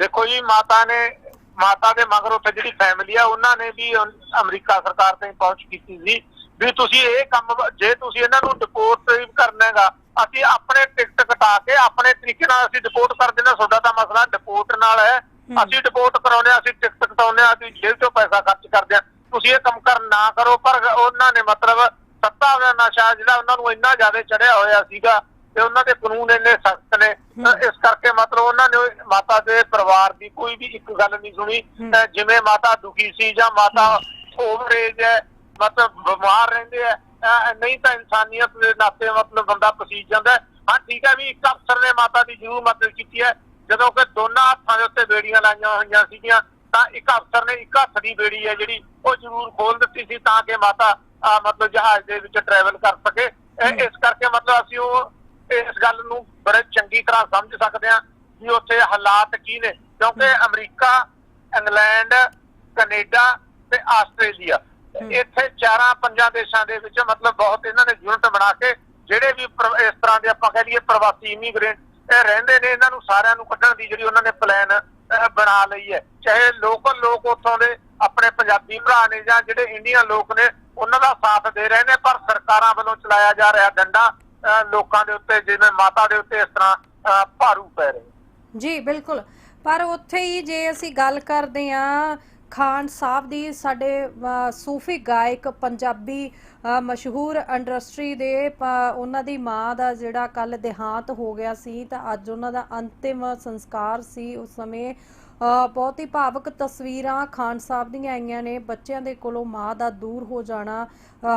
B: ਦੇਖੋ ਜੀ, ਮਾਤਾ ਨੇ ਮਾਤਾ ਦੇ ਮਗਰ ਉੱਥੇ ਜਿਹੜੀ ਫੈਮਿਲੀ ਆ ਉਹਨਾਂ ਨੇ ਵੀ ਅਮ- ਅਮਰੀਕਾ ਸਰਕਾਰ ਤੇ ਪਹੁੰਚ ਕੀਤੀ ਸੀ ਵੀ ਤੁਸੀਂ ਇਹ ਕੰਮ ਜੇ ਤੁਸੀਂ ਇਹਨਾਂ ਨੂੰ ਡਿਪੋਰਟ ਕਰਨਾ ਹੈਗਾ ਅਸੀਂ ਆਪਣੇ ਟਿਕਟ ਕਟਾ ਕੇ ਆਪਣੇ ਤਰੀਕੇ ਨਾਲ ਅਸੀਂ ਡਿਪੋਰਟ ਕਰ ਦੇਣਾ ਤੁਹਾਡਾ ਤਾਂ ਮਸਲਾ ਡਿਪੋਰਟ ਨਾਲ ਹੈ। ਅਸੀਂ ਡਿਪੋਰਟ ਕਰਾਉਨੇ ਹਾਂ, ਅਸੀਂ ਟਿਕਟ ਕਟਾਉਨੇ ਹਾਂ, ਅਸੀਂ ਜੇਲ੍ਹ ਚੋਂ ਪੈਸਾ ਖਰਚ ਕਰਦੇ ਹਾਂ ਤੁਸੀਂ ਇਹ ਕੰਮ ਕਰ ਨਾ ਕਰੋ ਪਰ ਉਹਨਾਂ ਨੇ ਮਤਲਬ ਸੱਤਾ ਦਾ ਨਸ਼ਾ ਜਿਹੜਾ ਉਹਨਾਂ ਨੂੰ ਇੰਨਾ ਜ਼ਿਆਦਾ ਚੜਿਆ ਹੋਇਆ ਸੀਗਾ ਤੇ ਉਹਨਾਂ ਦੇ ਕਾਨੂੰਨ ਇੰਨੇ ਸਖਤ ਨੇ ਇਸ ਕਰਕੇ ਮਤਲਬ ਉਹਨਾਂ ਨੇ ਮਾਤਾ ਦੇ ਪਰਿਵਾਰ ਦੀ ਕੋਈ ਵੀ ਇੱਕ ਗੱਲ ਨਹੀਂ ਸੁਣੀ। ਜਿਵੇਂ ਮਾਤਾ ਦੁਖੀ ਸੀ ਜਾਂ ਮਾਤਾ ਓਵਰ ਏਜ ਹੈ ਮਤਲਬ ਬਿਮਾਰ ਰਹਿੰਦੇ ਆ ਨਹੀਂ ਤਾਂ ਇਨਸਾਨੀਅਤ ਦੇ ਨਾਤੇ ਮਤਲਬ ਬੰਦਾ ਪਸੀਜ ਜਾਂਦਾ ਹੈ। ਠੀਕ ਹੈ ਵੀ ਇੱਕ ਅਫਸਰ ਨੇ ਮਾਤਾ ਦੀ ਜ਼ਰੂਰ ਮਦਦ ਕੀਤੀ ਹੈ। ਜਦੋਂ ਕਿ ਦੋਨਾਂ ਹੱਥਾਂ ਦੇ ਉੱਤੇ ਬੇੜੀਆਂ ਲਾਈਆਂ ਹੋਈਆਂ ਸੀਗੀਆਂ ਤਾਂ ਇੱਕ ਅਫਸਰ ਨੇ ਇੱਕ ਹੱਥ ਦੀ ਬੇੜੀ ਹੈ ਜਿਹੜੀ ਉਹ ਜ਼ਰੂਰ ਖੋਲ ਦਿੱਤੀ ਸੀ ਤਾਂ ਕਿ ਮਾਤਾ ਮਤਲਬ ਜਹਾਜ਼ ਦੇ ਵਿੱਚ ਟਰੈਵਲ ਕਰ ਸਕੇ। ਇਸ ਕਰਕੇ ਮਤਲਬ ਅਸੀਂ ਉਹ ਇਸ ਗੱਲ ਨੂੰ ਬੜੇ ਚੰਗੀ ਤਰ੍ਹਾਂ ਸਮਝ ਸਕਦੇ ਹਾਂ ਵੀ ਉੱਥੇ ਹਾਲਾਤ ਕੀ ਨੇ ਕਿਉਂਕਿ ਅਮਰੀਕਾ ਇੰਗਲੈਂਡ ਕੈਨੇਡਾ ਤੇ ਆਸਟ੍ਰੇਲੀਆ। ਇੱਥੇ ਚਾਰਾਂ ਪੰਜਾਂ ਦੇਸ਼ਾਂ ਦੇ ਵਿੱਚ ਮਤਲਬ ਬਹੁਤ ਇਹਨਾਂ ਨੇ ਯੂਨਿਟ ਬਣਾ ਕੇ ਜਿਹੜੇ ਵੀ ਇਸ ਤਰ੍ਹਾਂ ਦੇ ਆਪਾਂ ਕਹਿ ਲਈਏ ਪ੍ਰਵਾਸੀ ਇਮੀਗ੍ਰੈਂਟ ਇਹ ਰਹਿੰਦੇ ਨੇ ਇਹਨਾਂ ਨੂੰ ਸਾਰਿਆਂ ਨੂੰ ਕੱਢਣ ਦੀ ਜਿਹੜੀ ਉਹਨਾਂ ਨੇ ਪਲਾਨ ਬਣਾ ਲਈ ਹੈ ਚਾਹੇ ਲੋਕਲ ਲੋਕ ਉੱਥੋਂ ਦੇ ਆਪਣੇ ਪੰਜਾਬੀ ਭਰਾ ਨੇ ਜਾਂ ਜਿਹੜੇ ਇੰਡੀਅਨ ਲੋਕ ਨੇ ਉਹਨਾਂ ਦਾ ਸਾਥ ਦੇ ਰਹੇ ਨੇ ਪਰ ਸਰਕਾਰਾਂ ਵੱਲੋਂ ਚਲਾਇਆ ਜਾ ਰਿਹਾ ਡੰਡਾ ਲੋਕਾਂ ਦੇ ਉੱਤੇ, ਜਿਵੇਂ ਮਾਤਾ ਦੇ ਉੱਤੇ ਇਸ ਤਰ੍ਹਾਂ ਭਾਰੂ ਪੈ ਰਹੇ।
A: ਜੀ, ਬਿਲਕੁਲ। ਪਰ ਉੱਥੇ ਹੀ ਜੇ ਅਸੀਂ ਗੱਲ ਕਰਦੇ ਹਾਂ, ਖਾਨ ਸਾਹਿਬ ਦੀ, ਸਾਡੇ ਸੂਫੀ ਗਾਇਕ, ਪੰਜਾਬੀ ਮਸ਼ਹੂਰ ਇੰਡਸਟਰੀ ਦੇ ਪ- ਉਹਨਾਂ ਦੀ ਮਾਂ ਦਾ ਜਿਹੜਾ ਕੱਲ ਦੇਹਾਂਤ ਹੋ ਗਿਆ ਸੀ, ਤਾਂ ਅੱਜ ਉਹਨਾਂ ਦਾ ਅੰਤਿਮ ਸੰਸਕਾਰ ਸੀ ਉਸ ਸਮੇਂ। ਬਹੁਤ ਹੀ ਭਾਵਕ ਤਸਵੀਰਾਂ ਖਾਨ ਸਾਹਿਬ ਦੀਆਂ ਆਈਆਂ ਨੇ। ਬੱਚਿਆਂ ਦੇ ਕੋਲੋਂ ਮਾਂ ਦਾ ਦੂਰ ਹੋ ਜਾਣਾ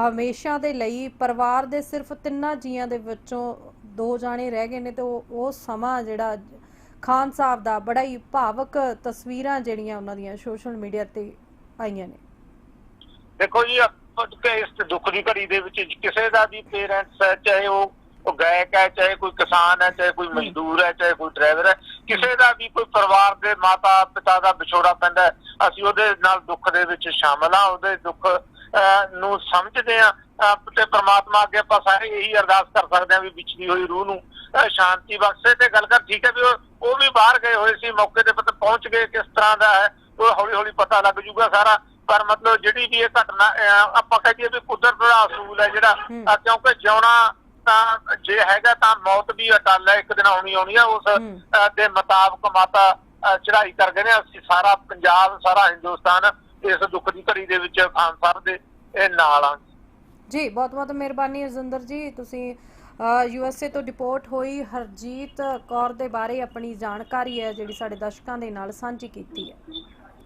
A: ਹਮੇਸ਼ਾ ਦੇ ਲਈ ਪਰਿਵਾਰ ਦੇ ਸਿਰਫ ਤਿੰਨਾਂ ਜੀਆਂ ਦੇ ਵਿੱਚੋਂ ਦੋ ਜਾਣੇ ਰਹਿ ਗਏ ਨੇ ਤੇ ਉਹ ਸਮਾਂ ਜਿਹੜਾ ਖਾਨ ਸਾਹਿਬ ਦਾ ਬੜਾ ਹੀ ਭਾਵਕ ਤਸਵੀਰਾਂ ਜਿਹੜੀਆਂ ਉਹਨਾਂ ਦੀਆਂ ਸੋਸ਼ਲ ਮੀਡੀਆ ਤੇ ਆਈਆਂ ਨੇ।
B: ਦੇਖੋ ਜੀ ਇਸ ਦੁੱਖ ਦੀ ਘੜੀ ਦੇ ਵਿੱਚ ਕਿਸੇ ਦਾ ਵੀ ਪੇਰੈਂਟਸ ਚਾਹੇ ਉਹ ਉਹ ਗਾਇਕ ਹੈ ਚਾਹੇ ਕੋਈ ਕਿਸਾਨ ਹੈ ਚਾਹੇ ਕੋਈ ਮਜ਼ਦੂਰ ਹੈ ਚਾਹੇ ਕੋਈ ਡਰਾਈਵਰ ਹੈ ਕਿਸੇ ਦਾ ਵੀ ਕੋਈ ਪਰਿਵਾਰ ਦੇ ਮਾਤਾ ਪਿਤਾ ਦਾ ਵਿਛੋੜਾ ਪੈਂਦਾ ਅਸੀਂ ਉਹਦੇ ਨਾਲ ਦੁੱਖ ਦੇ ਵਿੱਚ ਸ਼ਾਮਲ ਹਾਂ ਉਹਦੇ ਦੁੱਖ ਨੂੰ ਸਮਝਦੇ ਅਹ, ਤੇ ਪ੍ਰਮਾਤਮਾ ਅੱਗੇ ਆਪਾਂ ਸਾਰੇ ਇਹੀ ਅਰਦਾਸ ਕਰ ਸਕਦੇ ਹਾਂ ਵੀ ਵਿਛੜੀ ਹੋਈ ਰੂਹ ਨੂੰ ਸ਼ਾਂਤੀ ਬਖਸ਼ੇ ਤੇ ਗੱਲ ਕਰ ਠੀਕ ਹੈ ਵੀ ਉਹ ਵੀ ਬਾਹਰ ਗਏ ਹੋਏ ਸੀ ਮੌਕੇ ਤੇ ਪਤਾ ਪਹੁੰਚ ਗਏ ਕਿਸ ਤਰ੍ਹਾਂ ਦਾ ਹੈ ਉਹ ਹੌਲੀ ਹੌਲੀ ਪਤਾ ਲੱਗ ਜੂਗਾ ਸਾਰਾ ਪਰ ਮਤਲਬ ਜਿਹੜੀ ਵੀ ਇਹ ਘਟਨਾ ਆਪਾਂ ਕਹੀਏ ਵੀ ਕੁਦਰਤ ਦਾ ਅਸੂਲ ਹੈ ਜਿਹੜਾ ਕਿਉਂਕਿ ਜਿਉਣਾ ਤਾਂ ਜੇ ਹੈਗਾ ਤਾਂ ਮੌਤ ਵੀ ਅਟਲ ਹੈ ਇੱਕ ਦਿਨ ਆਉਣੀ ਆਉਣੀ ਹੈ। ਉਸ ਦੇ ਮੁਤਾਬਕ ਮਾਤਾ ਅਹ, ਚੜ੍ਹਾਈ ਕਰ ਗਏ ਨੇ ਅਸੀਂ ਸਾਰਾ ਪੰਜਾਬ ਸਾਰਾ ਹਿੰਦੁਸਤਾਨ ਇਸ ਦੁੱਖ ਦੀ ਘੜੀ ਦੇ ਵਿੱਚ ਖਾਨ ਸਾਹਿਬ ਦੇ ਇਹ ਨਾਲ ਆ।
A: ਜੀ ਬਹੁਤ ਬਹੁਤ ਮਿਹਰਬਾਨੀ ਰਜਿੰਦਰ ਜੀ ਤੁਸੀਂ ਯੂ ਐਸ ਏ ਤੋਂ ਡਿਪੋਰਟ ਹੋਈ ਹਰਜੀਤ ਕੌਰ ਦੇ ਬਾਰੇ ਆਪਣੀ ਜਾਣਕਾਰੀ ਹੈ ਜਿਹੜੀ ਸਾਡੇ ਦਰਸ਼ਕਾਂ ਦੇ ਨਾਲ ਸਾਂਝੀ ਕੀਤੀ ਹੈ।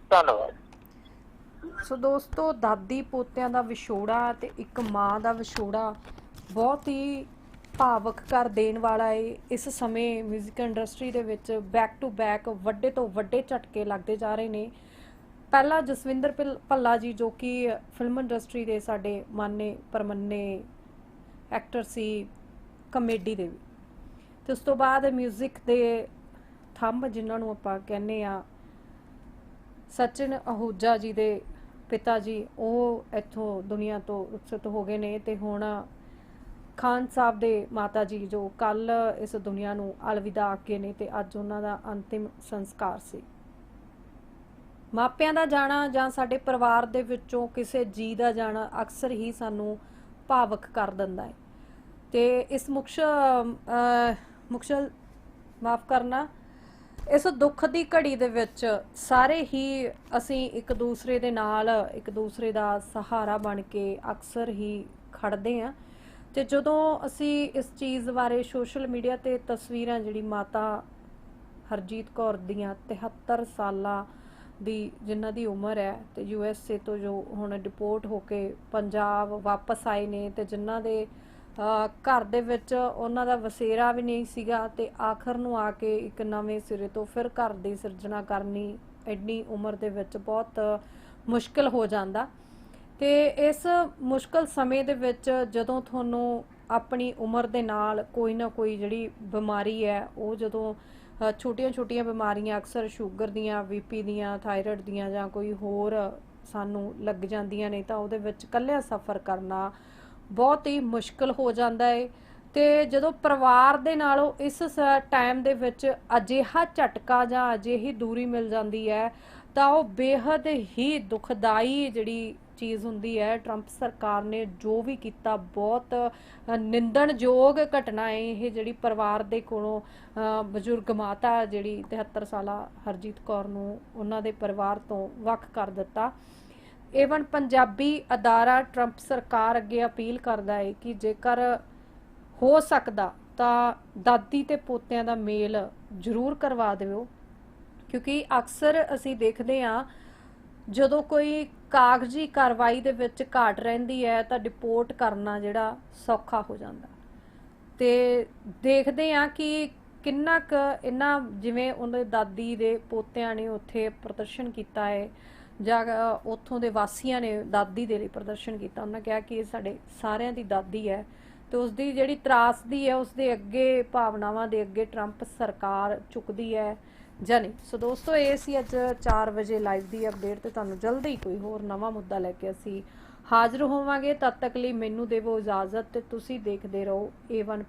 B: ਧੰਨਵਾਦ।
A: ਸੋ ਦੋਸਤੋ ਦਾਦੀ ਪੋਤਿਆਂ ਦਾ ਵਿਛੋੜਾ ਤੇ ਇੱਕ ਮਾਂ ਦਾ ਵਿਛੋੜਾ ਬਹੁਤ ਹੀ ਭਾਵਕ ਕਰ ਦੇਣ ਵਾਲਾ ਹੈ ਇਸ ਸਮੇਂ 뮤직 ਇੰਡਸਟਰੀ ਦੇ ਵਿੱਚ ਬੈਕ ਟੂ ਬੈਕ ਵੱਡੇ ਤੋਂ ਵੱਡੇ ਝਟਕੇ ਲੱਗਦੇ ਜਾ ਰਹੇ ਨੇ ਪਹਿਲਾ ਜਸਵਿੰਦਰ ਭਿੱਲ- ਭੱਲਾ ਜੀ ਜੋ ਕਿ ਫਿਲਮ ਇੰਡਸਟਰੀ ਦੇ ਸਾਡੇ ਮਾਨੇ ਪਰਮੰਨੇ ਐਕਟਰ ਸੀ ਕਮੇਡੀ ਦੇ ਵੀ ਤੇ ਉਸ ਤੋਂ ਬਾਅਦ 뮤직 ਦੇ ਥੰਮ ਜਿਨ੍ਹਾਂ ਨੂੰ ਆਪਾਂ ਕਹਿੰਦੇ ਆ ਸਚਿਨ ਅਹੂਜਾ ਜੀ ਦੇ ਪਿਤਾ ਜੀ ਉਹ ਇੱਥੋਂ ਦੁਨੀਆ ਤੋਂ ਰੁਖਸਤ ਹੋ ਗਏ ਨੇ ਤੇ ਹੁਣ ਖਾਨ ਸਾਹਿਬ ਦੇ ਮਾਤਾ ਜੀ ਜੋ ਕੱਲ ਇਸ ਦੁਨੀਆ ਨੂੰ ਅਲਵਿਦਾ ਆਕੇ ਨੇ ਤੇ ਅੱਜ ਉਹਨਾਂ ਦਾ ਅੰਤਿਮ ਸੰਸਕਾਰ ਸੀ। ਮਾਪਿਆਂ ਦਾ ਜਾਣਾ ਜਾਂ ਸਾਡੇ ਪਰਿਵਾਰ ਦੇ ਵਿੱਚੋਂ ਕਿਸੇ ਜੀ ਦਾ ਜਾਣਾ ਅਕਸਰ ਹੀ ਸਾਨੂੰ ਭਾਵਕ ਕਰ ਦਿੰਦਾ ਹੈ। ਤੇ ਇਸ ਮੁਕਸ਼ ਅਹ, ਮੁਕਸ਼ਲ ਮਾਫ ਕਰਨਾ ਇਸ ਦੁੱਖ ਦੀ ਘੜੀ ਦੇ ਵਿੱਚ ਸਾਰੇ ਹੀ ਅਸੀਂ ਇੱਕ ਦੂਸਰੇ ਦੇ ਨਾਲ ਇੱਕ ਦੂਸਰੇ ਦਾ ਸਹਾਰਾ ਬਣ ਕੇ ਅਕਸਰ ਹੀ ਖੜਦੇ ਹਾਂ। ਤੇ ਜਦੋਂ ਅਸੀਂ ਇਸ ਚੀਜ਼ ਬਾਰੇ ਸੋਸ਼ਲ ਮੀਡੀਆ ਤੇ ਤਸਵੀਰਾਂ ਜਿਹੜੀ ਮਾਤਾ ਹਰਜੀਤ ਕੌਰ ਦੀਆਂ 73 ਸਾਲਾਂ ਦੀ ਜਿਨ੍ਹਾਂ ਦੀ ਉਮਰ ਹੈ ਤੇ ਯੂ ਐਸ ਏ ਤੋਂ ਜੋ ਹੁਣ ਡਿਪੋਰਟ ਹੋ ਕੇ ਪੰਜਾਬ ਵਾਪਸ ਆਏ ਨੇ ਤੇ ਜਿਨ੍ਹਾਂ ਦੇ ਘਰ ਦੇ ਵਿੱਚ ਉਹਨਾਂ ਦਾ ਵਸੇਰਾ ਵੀ ਨਹੀਂ ਸੀਗਾ ਤੇ ਆਖਰ ਨੂੰ ਆ ਕੇ ਇੱਕ ਨਵੇਂ ਸਿਰੇ ਤੋਂ ਫਿਰ ਘਰ ਦੀ ਸਿਰਜਣਾ ਕਰਨੀ ਐਡੀ ਉਮਰ ਦੇ ਵਿੱਚ ਬਹੁਤ ਮੁਸ਼ਕਲ ਹੋ ਜਾਂਦਾ। ਤੇ ਇਸ ਮੁਸ਼ਕਲ ਸਮੇਂ ਦੇ ਵਿੱਚ ਜਦੋਂ ਤੁਹਾਨੂੰ ਆਪਣੀ ਉਮਰ ਦੇ ਨਾਲ ਕੋਈ ਨਾ ਕੋਈ ਜਿਹੜੀ ਬਿਮਾਰੀ ਹੈ, ਉਹ ਜਦੋਂ ਛੋਟੀਆਂ-ਛੋਟੀਆਂ ਬਿਮਾਰੀਆਂ ਅਕਸਰ ਸ਼ੂਗਰ ਦੀਆਂ ਬੀਪੀ ਦੀਆਂ, ਥਾਇਰਾਇਡ ਦੀਆਂ ਜਾਂ ਕੋਈ ਹੋਰ ਸਾਨੂੰ ਲੱਗ ਜਾਂਦੀਆਂ ਨੇ, ਤਾਂ ਉਹਦੇ ਵਿੱਚ ਇਕੱਲਿਆਂ ਸਫ਼ਰ ਕਰਨਾ ਬਹੁਤ ਹੀ ਮੁਸ਼ਕਲ ਹੋ ਜਾਂਦਾ ਏ। ਤੇ ਜਦੋਂ ਪਰਿਵਾਰ ਦੇ ਨਾਲੋਂ ਇਸ ਟਾਈਮ ਦੇ ਵਿੱਚ ਅਜਿਹਾ ਝਟਕਾ ਜਾਂ ਅਜਿਹੀ ਦੂਰੀ ਮਿਲ ਜਾਂਦੀ ਹੈ, ਤਾਂ ਉਹ ਬੇहद ਹੀ ਦੁਖਦਾਈ ਜਿਹੜੀ ਚੀਜ਼ ਹੁੰਦੀ ਹੈ। ਟਰੰਪ ਸਰਕਾਰ ਨੇ ਜੋ ਵੀ ਕੀਤਾ ਬਹੁਤ ਅ, ਨਿੰਦਣਯੋਗ ਘਟਨਾ ਹੈ ਇਹ ਜਿਹੜੀ ਪਰਿਵਾਰ ਦੇ ਕੋਲੋਂ ਬਜ਼ੁਰਗ ਮਾਤਾ ਜਿਹੜੀ 73 ਸਾਲਾ ਹਰਜੀਤ ਕੌਰ ਨੂੰ ਉਹਨਾਂ ਦੇ ਪਰਿਵਾਰ ਤੋਂ ਵੱਖ ਕਰ ਦਿੱਤਾ। ਏਵਨ ਪੰਜਾਬੀ ਅਦਾਰਾ ਟਰੰਪ ਸਰਕਾਰ ਅੱਗੇ ਅਪੀਲ ਕਰਦਾ ਹੈ ਕਿ ਜੇਕਰ ਹੋ ਸਕਦਾ ਤਾਂ ਦਾਦੀ ਤੇ ਪੋਤਿਆਂ ਦਾ ਮੇਲ ਜ਼ਰੂਰ ਕਰਵਾ ਦਿਓ। ਕਿਉਂਕਿ ਅਕਸਰ ਅਸੀਂ ਦੇਖਦੇ ਹਾਂ ਜਦੋਂ ਕੋਈ ਕਾਗਜ਼ੀ ਕਾਰਵਾਈ ਦੇ ਵਿੱਚ ਘਾਟ ਰਹਿੰਦੀ ਹੈ ਤਾਂ ਡਿਪੋਰਟ ਕਰਨਾ ਜਿਹੜਾ ਸੌਖਾ ਹੋ ਜਾਂਦਾ। ਤੇ ਦੇਖਦੇ ਹਾਂ ਕਿ ਕਿੰਨਾ ਕੁ ਇਹਨਾਂ ਜਿਵੇਂ ਉਹਦੇ ਦਾਦੀ ਦੇ ਪੋਤਿਆਂ ਨੇ ਉੱਥੇ ਪ੍ਰਦਰਸ਼ਨ ਕੀਤਾ ਹੈ ਜਾਂ ਉੱਥੋਂ ਦੇ ਵਾਸੀਆਂ ਨੇ ਦਾਦੀ ਦੇ ਲਈ ਪ੍ਰਦਰਸ਼ਨ ਕੀਤਾ, ਉਹਨਾਂ ਕਿਹਾ ਕਿ ਇਹ ਸਾਡੇ ਸਾਰਿਆਂ ਦੀ ਦਾਦੀ ਹੈ ਤੇ ਉਸ ਦੀ ਜਿਹੜੀ ਤਰਾਸਦੀ ਹੈ ਉਸ ਦੇ ਅੱਗੇ ਭਾਵਨਾਵਾਂ ਦੇ ਅੱਗੇ ਟਰੰਪ ਸਰਕਾਰ ਚੁੱਕਦੀ ਹੈ। ਜਾਂ ਸੋ ਦੋਸਤੋ, ਇਹ ਸੀ ਅੱਜ 4 ਵਜੇ ਲਾਈਵ ਦੀ ਅਪਡੇਟ ਤੇ ਤੁਹਾਨੂੰ ਜਲਦੀ ਕੋਈ ਹੋਰ ਨਵਾਂ ਮੁੱਦਾ ਲੈ ਕੇ ਅਸੀਂ ਹਾਜ਼ਰ ਹੋਵਾਂਗੇ। ਤਦ ਤੱਕ ਲਈ ਮੈਨੂੰ ਦੇਵੋ ਇਜਾਜ਼ਤ ਤੇ ਤੁਸੀਂ ਦੇਖਦੇ ਰਹੋ A1